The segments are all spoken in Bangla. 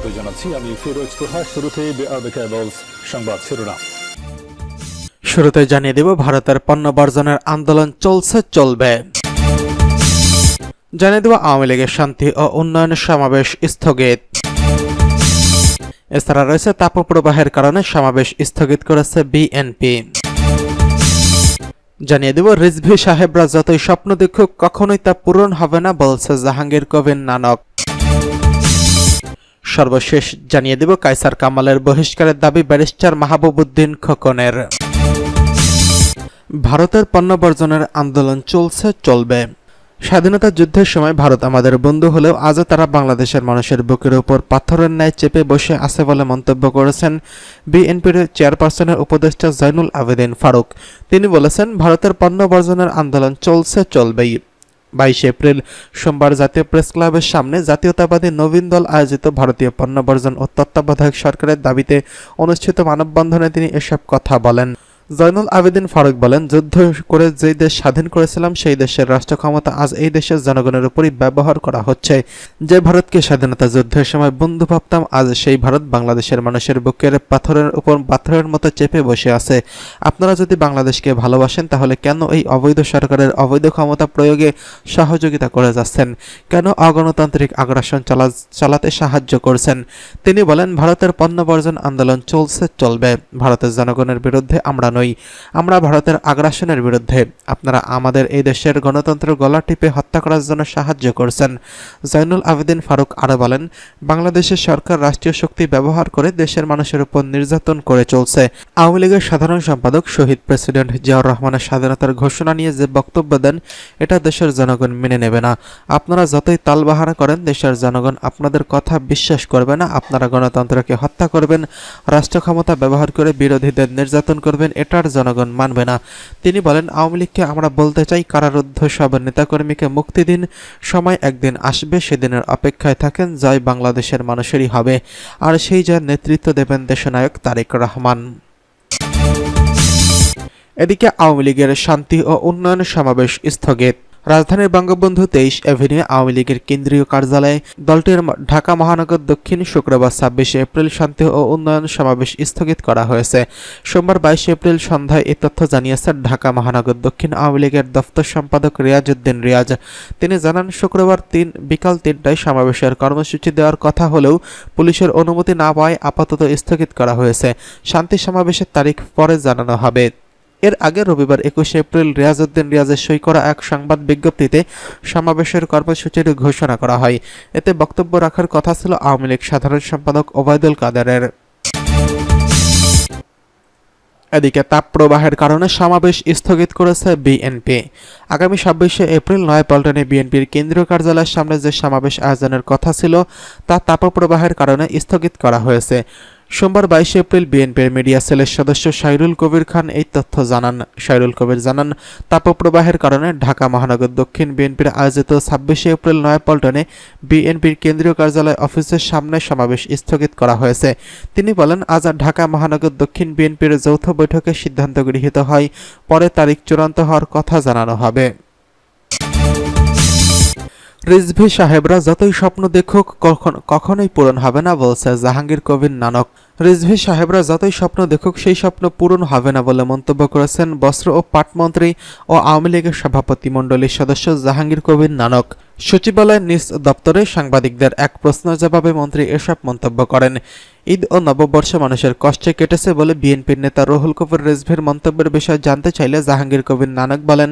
স্বাগত জানাচ্ছি। আমি ফিরোজ তোহা। শুরুতে সংবাদ শিরোনাম। শুরুতে জানিয়ে দেব, ভারতের পণ্য বর্জনের আন্দোলন চলছে, চলবে। জানিয়ে দেব, আওয়ামী লীগের শান্তি ও উন্নয়ন সমাবেশ স্থগিত। এছাড়া রয়েছে তাপপ্রবাহের কারণে সমাবেশ স্থগিত করেছে বিএনপি। জানিয়ে দেব, রিজভি সাহেবরা যতই স্বপ্ন দেখুক কখনোই তা পূরণ হবে না, বলছে জাহাঙ্গীর কবির নানক। সর্বশেষ জানিয়ে দেব কাইসার কামালের বহিষ্কারের দাবি ব্যারিস্টার মাহবুবুদ্দিন খোকনের। ভারতের পণ্য বর্জনের আন্দোলন চলছে, চলবে। স্বাধীনতা যুদ্ধের সময় ভারত আমাদের বন্ধু হলেও আজও তারা বাংলাদেশের মানুষের বুকের উপর পাথরের ন্যায় চেপে বসে আছে বলে মন্তব্য করেছেন বিএনপির চেয়ারপারসনের উপদেষ্টা জয়নুল আবেদিন ফারুক। তিনি বলেছেন, ভারতের পণ্য বর্জনের আন্দোলন চলছে, চলবেই। বাইশে এপ্রিল সোমবার জাতীয় প্রেস ক্লাবের সামনে জাতীয়তাবাদী নবীন দল আয়োজিত ভারতীয় পণ্য বর্জন ও তত্ত্বাবধায়ক সরকারের দাবিতে অনুষ্ঠিত মানববন্ধনে তিনি এসব কথা বলেন। জয়নুল আবেদিন ফারুক বলেন, যুদ্ধ করে যেই দেশ স্বাধীন করেছিলাম, সেই দেশের রাষ্ট্র ক্ষমতা আজ এই দেশের জনগণের উপরই ব্যবহার করা হচ্ছে। যে ভারতকে স্বাধীনতা যুদ্ধের সময় বন্ধু ভাবতাম, আজ সেই ভারত বাংলাদেশের মানুষের বুকের পাথরের উপর পাথরের মতো চেপে বসে আছে। আপনারা যদি বাংলাদেশকে ভালোবাসেন, তাহলে কেন এই অবৈধ সরকারের অবৈধ ক্ষমতা প্রয়োগে সহযোগিতা করে যাচ্ছেন? কেন অগণতান্ত্রিক আগ্রাসন চালা, চালাতে সাহায্য করছেন? তিনি বলেন, ভারতের পণ্য বর্জন আন্দোলন চলছে, চলবে। ভারতের জনগণের বিরুদ্ধে আমরা নই আমরা ভারতের আগ্রাসনের বিরুদ্ধে আপনারা আমাদের এই দেশের গণতন্ত্র গলা টিপে হত্যা করার জন্য সাহায্য করছেন। জৈনুল আবেদিন ফারুক আরও বলেন, বাংলাদেশের সরকার রাষ্ট্রীয় শক্তি ব্যবহার করে দেশের মানুষের উপর নির্যাতন করে চলছে। আওয়ামী লীগের সাধারণ সম্পাদক শহীদ প্রেসিডেন্ট জিয়াউর রহমানের স্বাধীনতার ঘোষণা নিয়ে যে বক্তব্য দেন, এটা দেশের জনগণ মেনে নেবে না। আপনারা যতই তালবাহানা করেন, দেশের জনগণ আপনাদের কথা বিশ্বাস করবে না। আপনারা গণতন্ত্রকে হত্যা করবেন রাষ্ট্র ক্ষমতা ব্যবহার করে বিরোধীদের নির্যাতন করবেন এটার জনগণ মানবে না। তিনি বলেন, আওয়ামী লীগকে আমরা বলতে চাই, কারারুদ্ধ সব নেতাকর্মীকে মুক্তি দিন, সময় একদিন আসবে, সেদিনের অপেক্ষায় থাকেন, জয় বাংলাদেশের মানুষেরই হবে। আর সেই যার নেতৃত্ব দেবেন দেশনায়ক তারেক রহমান। এদিকে আওয়ামী লীগের শান্তি ও উন্নয়ন সমাবেশ স্থগিত। রাজধানীর বঙ্গবন্ধু তেইশ অ্যাভিনিউ আওয়ামী লীগের কেন্দ্রীয় কার্যালয়ে দলটির ঢাকা মহানগর দক্ষিণ শুক্রবার ছাব্বিশে এপ্রিল শান্তি ও উন্নয়ন সমাবেশ স্থগিত করা হয়েছে। সোমবার বাইশে এপ্রিল সন্ধ্যায় এ তথ্য জানিয়েছেন ঢাকা মহানগর দক্ষিণ আওয়ামী লীগের দফতর সম্পাদক রিয়াজউদ্দিন রিয়াজ। তিনি জানান, শুক্রবার তিন, বিকাল তিনটায় সমাবেশের কর্মসূচি দেওয়ার কথা হলেও পুলিশের অনুমতি না পাওয়ায় আপাতত স্থগিত করা হয়েছে। শান্তি সমাবেশের তারিখ পরে জানানো হবে। এর আগে রবিবার একুশে এপ্রিল রিয়াজউদ্দিন রিয়াজের সই করা এক সংবাদ বিজ্ঞপ্তিতে সমাবেশের কর্মসূচির ঘোষণা করা হয়। এতে বক্তব্য রাখার কথা ছিল আওয়ামী লীগ সাধারণ সম্পাদক ওবায়দুল কাদেরের। এদিকে তাপপ্রবাহের কারণে সমাবেশ স্থগিত করেছে বিএনপি। আগামী ছাব্বিশে এপ্রিল নয় পল্টনে বিএনপির কেন্দ্রীয় কার্যালয়ের সামনে যে সমাবেশ আয়োজনের কথা ছিল, তা তাপপ্রবাহের কারণে স্থগিত করা হয়েছে। সোমবার বাইশে এপ্রিল বিএনপির মিডিয়া সেলের সদস্য সাইরুল কবির খান এই তথ্য জানান। সাইরুল কবির জানান, তাপপ্রবাহের কারণে ঢাকা মহানগর দক্ষিণ বিএনপির আয়োজিত ছাব্বিশে এপ্রিল নয় পল্টনে বিএনপির কেন্দ্রীয় কার্যালয় অফিসের সামনে সমাবেশ স্থগিত করা হয়েছে। তিনি বলেন, আজ ঢাকা মহানগর দক্ষিণ বিএনপির যৌথ বৈঠকে সিদ্ধান্ত গৃহীত হয়, পরে তারিখ চূড়ান্ত হওয়ার কথা জানানো হবে। রিজভি সাহেবরা যতই স্বপ্ন দেখুক কখন কখনোই পূরণ হবে না বলছে জাহাঙ্গীর কবির নানক। রিজভি সাহেবরা যতই স্বপ্ন দেখুক, সেই স্বপ্ন পূরণ হবে না বলে মন্তব্য করেছেন বস্ত্র ও পাটমন্ত্রী ও আওয়ামী লীগের সভাপতি মণ্ডলীর সদস্য জাহাঙ্গীর কবির নানক। সচিবালয়ের নিজ দপ্তরে সাংবাদিকদের এক প্রশ্নের জবাবে মন্ত্রী এসব মন্তব্য করেন। ঈদ ও নববর্ষে মানুষের কষ্টে কেটেছে বলে বিএনপির নেতা রুহুল কবির রিজভির মন্তব্যের বিষয়ে জানতে চাইলে জাহাঙ্গীর কবির নানক বলেন,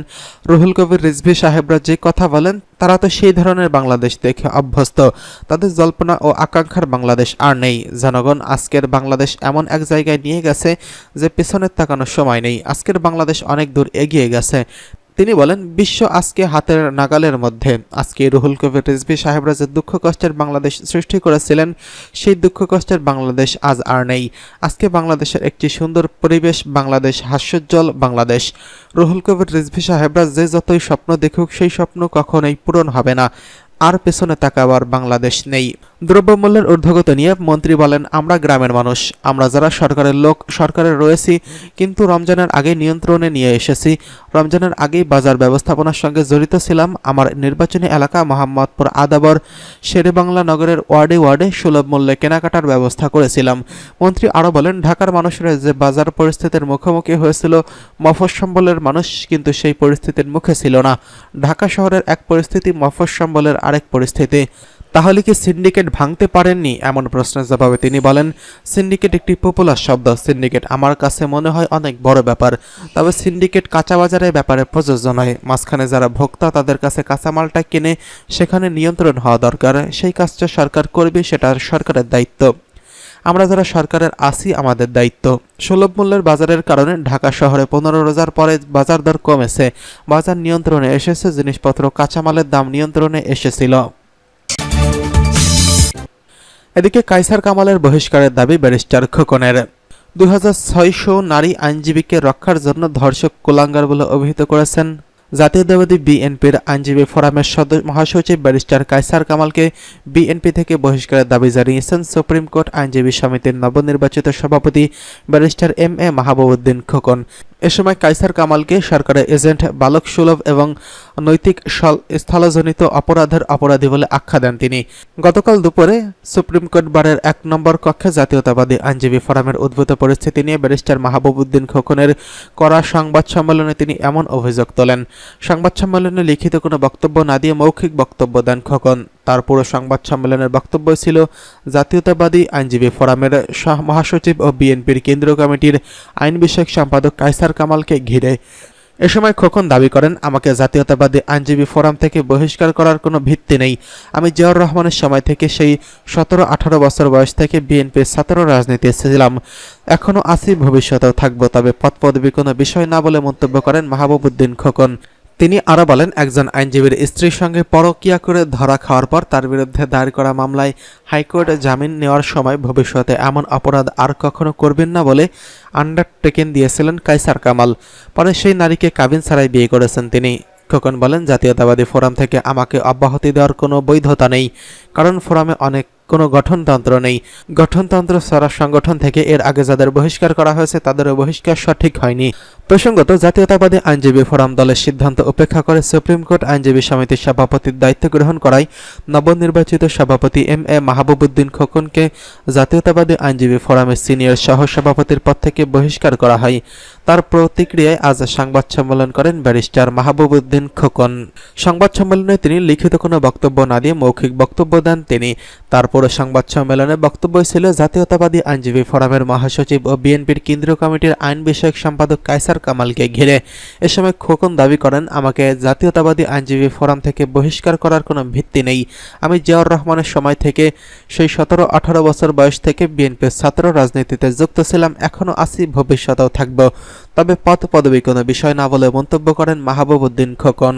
রুহুল কবির, রিজভি সাহেবরা যে কথা বলেন, তারা তো সেই ধরনের বাংলাদেশ দেখে অভ্যস্ত। তাদের জল্পনা ও আকাঙ্ক্ষার বাংলাদেশ আর নেই। জনগণ আজকের বাংলাদেশ এমন এক জায়গায় নিয়ে গেছে যে পেছনের তাকানোর সময় নেই। আজকের বাংলাদেশ অনেক দূর এগিয়ে গেছে। তিনি বলেন, বিশ্ব আজকে হাতের নাগালের মধ্যে। আজকে রুহুল কবির রিজভি সাহেবরা যে দুঃখ কষ্টের বাংলাদেশ সৃষ্টি করেছিলেন, সেই দুঃখ কষ্টের বাংলাদেশ আজ আর নেই। আজকে বাংলাদেশের একটি সুন্দর পরিবেশ, বাংলাদেশ হাস্যোজ্জ্বল বাংলাদেশ। রুহুল কবির রিজভি সাহেবরা যে যতই স্বপ্ন দেখুক, সেই স্বপ্ন কখনোই পূরণ হবে না। আর পেছনে তাকাবার বাংলাদেশ নেই। দ্রব্যমূল্যের ঊর্ধ্বগত নিয়ে মন্ত্রী বলেন, আমরা গ্রামের মানুষ। আমরা যারা সরকারের লোক, সরকারে রয়েছি, কিন্তু রমজানের আগে নিয়ন্ত্রণে নিয়ে এসেছি। রমজানের আগেই বাজার ব্যবস্থাপনার সঙ্গে জড়িত ছিলাম। আমার নির্বাচনী এলাকা মোহাম্মদপুর আদাবর। শেরেবাংলা নগরের ওয়ার্ডে ওয়ার্ডে সুলভ মূল্যে কেনাকাটার ব্যবস্থা করেছিলাম। মন্ত্রী আরও বলেন, ঢাকার মানুষেরা যে বাজার পরিস্থিতির মুখোমুখি হয়েছিল মফস্বম্বলের মানুষ কিন্তু সেই পরিস্থিতির মুখে ছিল না। ঢাকা শহরের এক পরিস্থিতি মফস্বম্বলের আরেক পরিস্থিতি। তাহলে কি সিন্ডিকেট ভাঙতে পারেননি? এমন প্রশ্নের জবাবে তিনি বলেন, সিন্ডিকেট একটি পপুলার শব্দ। সিন্ডিকেট আমার কাছে মনে হয় অনেক বড় ব্যাপার। তবে সিন্ডিকেট কাঁচা বাজারের ব্যাপারে প্রযোজ্য নয়। মাঝখানে যারা ভোক্তা, তাদের কাছে কাঁচামালটা কিনে সেখানে নিয়ন্ত্রণ হওয়া দরকার। সেই কাজটা সরকার করবে, সেটা সরকারের দায়িত্ব। আমরা যারা সরকারের আসি আমাদের দায়িত্ব। সুলভ মূল্যের বাজারের কারণে ঢাকা শহরে পনেরো রোজার পরে বাজার দর কমেছে। বাজার নিয়ন্ত্রণে এসেছে জিনিসপত্র, কাঁচামালের দাম নিয়ন্ত্রণে এসেছিল। এদিকে কাইসার কামালের বহিষ্কারের দাবি ব্যারিস্টার খোকনের। দুই হাজার ছয়শো নারী আইনজীবীকে রক্ষার জন্য ধর্ষক কুলাঙ্গার বলে অভিহিত করেছেন জাতীয়তাবাদী বিএনপির আইনজীবী ফোরামের সদস্য মহাসচিব ব্যারিস্টার কাইসার কামালকে বিএনপি থেকে বহিষ্কারের দাবি জানিয়েছেন সুপ্রিম কোর্ট আইনজীবী সমিতির নবনির্বাচিত সভাপতি barrister M A Mahbubuddin Khokon. এ সময় কাইসার কামালকে সরকারের এজেন্ট বালক সুলভ এবং নৈতিক স্থলজনিত অপরাধের অপরাধী বলে আখ্যা দেন তিনি। গতকাল দুপুরে সুপ্রিম কোর্ট বারের এক নম্বর কক্ষে জাতীয়তাবাদী আইনজীবী ফোরামের উদ্ভূত পরিস্থিতি নিয়ে ব্যারিস্টার মাহবুবুদ্দিন খোকনের করা সংবাদ সম্মেলনে তিনি এমন অভিযোগ তোলেন। সংবাদ সম্মেলনে লিখিত কোনো বক্তব্য না দিয়ে মৌখিক বক্তব্য দেন খোকন। তার পুরো সংবাদ সম্মেলনের বক্তব্য ছিল জাতীয়তাবাদী আইনজীবী ফোরামের মহাসচিব ও বিএনপির কেন্দ্রীয় কমিটির আইন বিষয়ক সম্পাদক কাইসার কামালকে ঘিরে। এ সময় খোকন দাবি করেন, আমাকে জাতীয়তাবাদী আইনজীবী ফোরাম থেকে বহিষ্কার করার কোনো ভিত্তি নেই। আমি জিয়াউর রহমানের সময় থেকে সেই সতেরো আঠারো বছর বয়স থেকে বিএনপির ছাত্র রাজনীতি ছিলাম। এখনও আছি, ভবিষ্যতেও থাকব, তবে পদ পদবি কোনো বিষয় না বলে মন্তব্য করেন মাহবুবুদ্দিন খোকন। তিনি আরও বলেন, একজন আইনজীবীর স্ত্রীর সঙ্গে পরকিয়া করে ধরা খাওয়ার পর তার বিরুদ্ধে দায়ের করা মামলায় হাইকোর্টে জামিন নেওয়ার সময় ভবিষ্যতে এমন অপরাধ আর কখনো করবেন না বলে আন্ডারটেকেন দিয়েছিলেন কাইসার কামাল। পরে সেই নারীকে কাবিন ছাড়াই বিয়ে করেছেন তিনি। খোকন বলেন, জাতীয়তাবাদী ফোরাম থেকে আমাকে অব্যাহতি দেওয়ার কোনো বৈধতা নেই, কারণ ফোরামে অনেক কোনো গঠনতন্ত্র নেই। গঠনতন্ত্র ছাড়া সংগঠন থেকে এর আগে যাদের বহিষ্কার করা হয়েছে, তাদেরও বহিষ্কার সঠিক হয়নি। প্রসঙ্গত, জাতীয়তাবাদী আইনজীবী ফোরাম দলের সিদ্ধান্ত উপেক্ষা করে সুপ্রিম কোর্ট আইনজীবী সমিতির সভাপতির দায়িত্ব গ্রহণ করায় নবনির্বাচিত সভাপতি এম এ মাহবুবুদ্দিন খোকনকে জাতীয়তাবাদী আইনজীবী ফোরামের সিনিয়র সহ সভাপতির পদ থেকে বহিষ্কার করা হয়। তার প্রতিক্রিয়ায় আজ সংবাদ সম্মেলন করেন ব্যারিস্টার মাহবুবুদ্দিন খোকন। সংবাদ সম্মেলনে তিনি লিখিত কোনো বক্তব্য না দিয়ে মৌখিক বক্তব্য দেন তিনি। তারপরে সংবাদ সম্মেলনে বক্তব্য ছিল জাতীয়তাবাদী আইনজীবী ফোরামের মহাসচিব ও বিএনপির কেন্দ্রীয় কমিটির আইন বিষয়ক সম্পাদক কাইসার কামালকে ঘিরে। এ সময় খোকন দাবি করেন, আমাকে জাতীয়তাবাদী আইনজীবী ফোরাম থেকে বহিষ্কার করার কোনো ভিত্তি নেই। আমি জিয়াউর রহমানের সময় থেকে সেই সতেরো আঠারো বছর বয়স থেকে বিএনপির ছাত্র রাজনীতিতে যুক্ত ছিলাম এখনও আছি, ভবিষ্যতেও থাকব। তবে পদ পদবী কোনো বিষয় না বলে মন্তব্য করেন মাহবুব উদ্দিন খোকন।